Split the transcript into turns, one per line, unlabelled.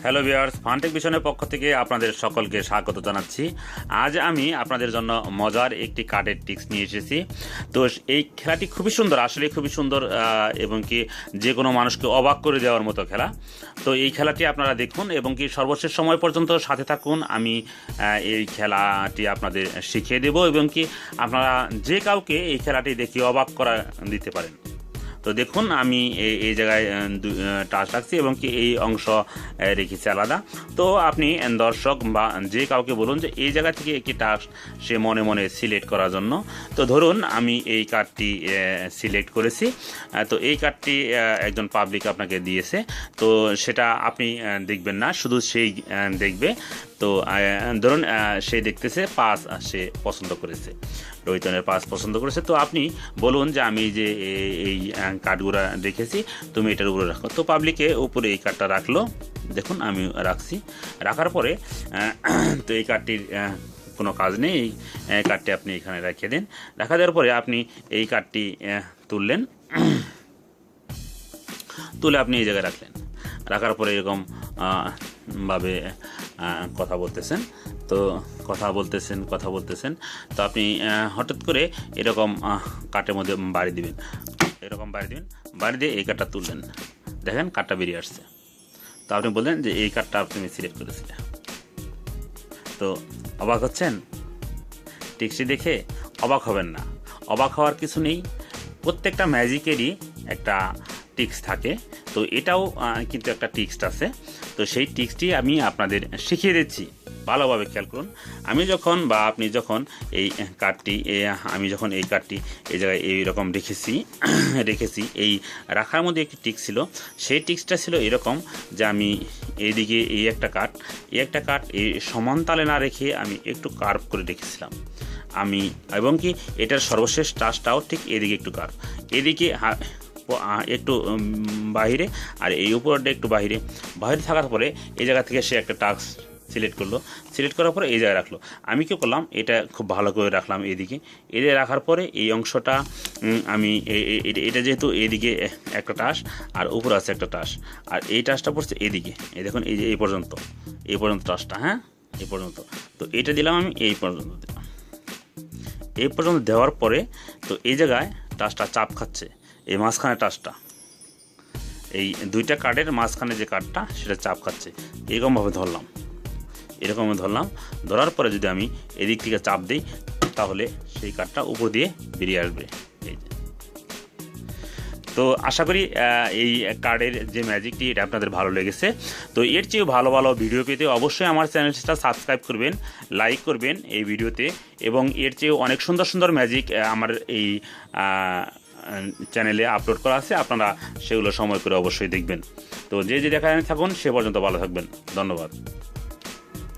Hello viewers ফান্টেক মিশনের পক্ষ থেকে আপনাদের সকলকে স্বাগত জানাচ্ছি। আজ আমি আপনাদের জন্য মজার একটি কার্ডের টিক্স নিয়ে এসেছি। তো এই খেলাটি খুবই সুন্দর, আসলে খুবই সুন্দর এবং কি যে কোনো মানুষকে অবাক করে দেওয়ার মতো খেলা। তো এই খেলাটি আপনারা দেখুন এবং কি সর্বশেষ সময় পর্যন্ত সাথে থাকুন। আমি এই খেলাটি আপনাদের শিখিয়ে দেব এবং কি আপনারা যে কাউকে এই খেলাটি দেখিয়ে অবাক করা দিতে পারেন। তো দেখুন, আমি এই এই জায়গায় টাচ রাখছি এবং কি এই অংশ রেখেছি আলাদা। তো আপনি দর্শক বা যে কাউকে বলুন যে এই জায়গা থেকে একটি টাস্ক সে মনে মনে সিলেক্ট করার জন্য। তো ধরুন, আমি এই কার্ডটি সিলেক্ট করেছি। তো এই কার্ডটি একজন পাবলিক আপনাকে দিয়েছে। তো সেটা আপনি দেখবেন না, শুধু সেই দেখবে। তো ধরুন সে দেখতেছে পাস সে পছন্দ করেছে। রোহিতনের পাস পছন্দ করেছে। তো আপনি বলুন যে, আমি যে এই কার্ডগুলো দেখেছি, তুমি এটার উপরে রাখো। তো পাবলিকে উপরে এই কার্ডটা রাখল। দেখুন, আমি রাখছি। রাখার পরে তো এই কার্ডটির কোনো কাজ নেই। এই কার্ডটি আপনি এখানে রেখে দিন। রাখা দেওয়ার পরে আপনি এই কার্ডটি তুললেন। তুলে আপনি এই জায়গায় রাখলেন। রাখার পরে এরকম ভাবে কথা বলতেছেন। তো কথা বলতেছেন কথা বলতেছেন। তো আপনি হঠাৎ করে এরকম কাঠের মধ্যে বাড়ি দিবেন। এরকম বাড়ি দিবেন, বাড়ি দিয়ে এই কাঠটা তুললেন। দেখেন কাঠটা বেরিয়ে আসছে। তো আপনি বললেন যে এই কাঠটা আপনি সিলেক্ট করেছিলেন। তো অবাক হচ্ছেন? টেক্সটি দেখে অবাক হবেন না। অবাক হওয়ার কিছু নেই। প্রত্যেকটা ম্যাজিকেরই একটা টিক্স থাকে। তো এটাও কিন্তু একটা টিক্স আছে। তো সেই টিক্সটি আমি আপনাদের শিখিয়ে দিচ্ছি। ভালোভাবে খেয়াল করুন। আমি যখন বা আপনি যখন এই কার্ডটি আমি যখন এই কার্ডটি এই জায়গায় এইরকম রেখেছি রেখেছি, এই রাখার মধ্যে একটি টিক্স ছিল। সেই টিক্সটা ছিল এরকম যে আমি এইদিকে এই একটা কাঠ এই একটা কাঠ এই সমান তালে না রেখে আমি একটু কার্ভ করে রেখেছিলাম। আমি, এবং কি এটার সর্বশেষ টাচটাও ঠিক এদিকে একটু কার্ভ। এদিকে একটু বাহিরে আর এই উপরটা একটু বাহিরে। বাহিরে থাকার পরে এই জায়গা থেকে সে একটা টাস্ক সিলেক্ট করল। সিলেক্ট করার পরে এই জায়গায় রাখল। আমি কি করলাম, এটা খুব ভালো করে রাখলাম এদিকে। এদিকে রাখার পরে এই অংশটা আমি এটা- যেহেতু এদিকে একটা টাস আর উপরে আছে একটা টাস আর এই টাসটা পড়ছে এদিকে। এই দেখুন, এই যে এই পর্যন্ত। এই পর্যন্ত টাসটা হ্যাঁ? এই পর্যন্ত। তো এটা দিলাম আমি, এই পর্যন্ত দিলাম। এই পর্যন্ত দেওয়ার পরে তো এই জায়গায় টাচটা চাপ খাচ্ছে। এই মাঝখানে টাচটা এই দুইটা কার্ডের মাঝখানে যে কার্ডটা সেটা চাপ খাচ্ছে। এরকমভাবে ধরলাম। এরকমভাবে ধরলাম। ধরার পরে যদি আমি এদিক থেকে চাপ দিই, তাহলে সেই কার্ডটা উপর দিয়ে বেরিয়ে আসবে। এই তো আশা করি এই কার্ডের যে ম্যাজিকটি এটা আপনাদের ভালো লেগেছে। তো এর চেয়েও ভালো ভালো ভিডিও পেতে অবশ্যই আমার চ্যানেলটা সাবস্ক্রাইব করবেন লাইক করবেন এই ভিডিওতে এবং এর চেয়েও অনেক সুন্দর সুন্দর ম্যাজিক আমার এই চ্যানেলে আপলোড করা আছে, আপনারা সেগুলো সময় করে অবশ্যই দেখবেন। তো যে যে দেখায় থাকুন, সে পর্যন্ত ভালো থাকবেন। ধন্যবাদ।